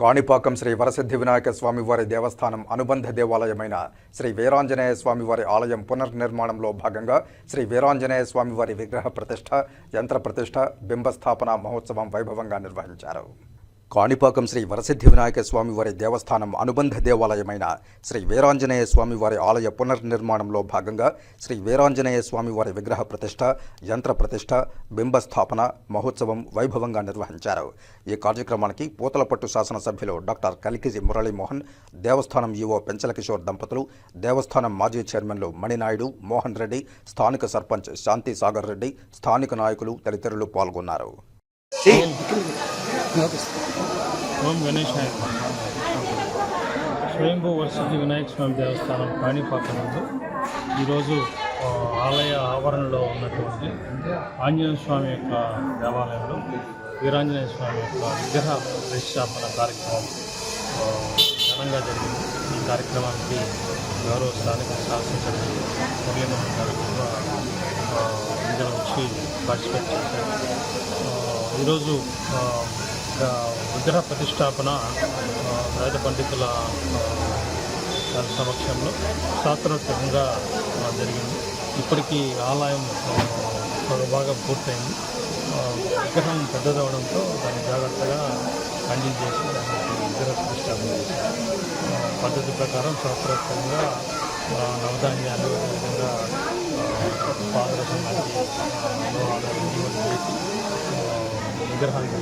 కాణిపాకం శ్రీ వరసిద్ధి వినాయక స్వామివారి దేవస్థానం అనుబంధ దేవాలయమైన శ్రీ వీరాంజనేయ స్వామివారి ఆలయం పునర్నిర్మాణంలో భాగంగా శ్రీ వీరాంజనేయ స్వామివారి విగ్రహ ప్రతిష్ఠ యంత్ర ప్రతిష్ఠ బింబస్థాపన మహోత్సవం వైభవంగా నిర్వహించారు. కాణిపాకం శ్రీ వరసిద్ధి వినాయక స్వామివారి దేవస్థానం అనుబంధ దేవాలయమైన శ్రీ వీరాంజనేయ స్వామివారి ఆలయ పునర్నిర్మాణంలో భాగంగా శ్రీ వీరాంజనేయ స్వామివారి విగ్రహ ప్రతిష్ఠ యంత్ర ప్రతిష్ఠ బింబస్థాపన మహోత్సవం వైభవంగా నిర్వహించారు. ఈ కార్యక్రమానికి పూతలపట్టు శాసనసభ్యులు డాక్టర్ కలికిజి మురళీమోహన్ దేవస్థానం ఈవో పెంచల కిషోర్ దంపతులు దేవస్థానం మాజీ చైర్మన్లు మణినాయుడు మోహన్ రెడ్డి స్థానిక సర్పంచ్ శాంతి సాగర్ రెడ్డి స్థానిక నాయకులు తదితరులు పాల్గొన్నారు. ఓం గణేశాయ స్వయంభూ వరసిద్ధి వినాయక స్వామి దేవస్థానం కాణిపాక నందు ఈరోజు ఆలయ ఆవరణలో ఉన్నటువంటి ఆంజనేయ స్వామి యొక్క దేవాలయంలో వీరాంజనేయ స్వామి యొక్క విగ్రహ ప్రతిష్టాపన కార్యక్రమం ఘనంగా జరిగింది. ఈ కార్యక్రమానికి గౌరవ స్థానిక శాసనసభ్యులు మురళీమోహన్ గారు కూడా ఆ, వచ్చి పార్టిసిపేట్ చేశారు. ఈరోజు విగ్రహ ప్రతిష్టాపన ఆ, వేద పండితుల సమక్షంలో శాస్త్రోత్తరంగా జరిగింది. ఇప్పటికీ ఆలయం బాగా పూర్తయింది. విగ్రహం పెద్దదవడంతో దాన్ని జాగ్రత్తగా హ్యాండిల్ చేసి విగ్రహ ప్రతిష్టాపన చేశారు. పద్ధతి ప్రకారం శాస్త్రోత్తరంగా నవధాన్యాలు అదేవిధంగా పాదరసం లాంటి చేసి విగ్రహానికి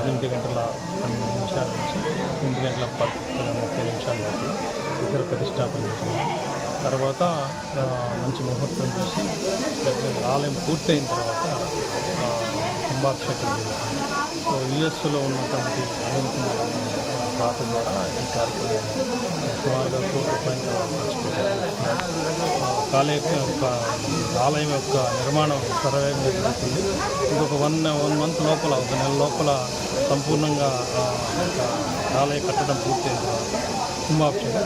ఎనిమిది గంటల పన్నెండు నిమిషాల నుంచి ఎనిమిది గంటల పది ముప్పై నిమిషాల. వరకు విగ్రహ ప్రతిష్టాపన చేసింది తర్వాత మంచి ముహూర్తం చూసి ఆలయం పూర్తయిన తర్వాత ఆ, కుంభాభిషేకం సో యుఎస్లో ఉన్నటువంటి అనుమతి రాత ద్వారా ఈ కార్యక్రమం సుమారుగా కోటి రూపాయలు కాలే కాలయ యొక్క ఆలయం యొక్క నిర్మాణం శరవేగంగా జరుగుతుంది. ఇంకొక వన్ వన్ మంత్ లోపల ఒక నెల లోపల సంపూర్ణంగా ఆలయ కట్టడం పూర్తి తర్వాత కుంభాభిషేకం.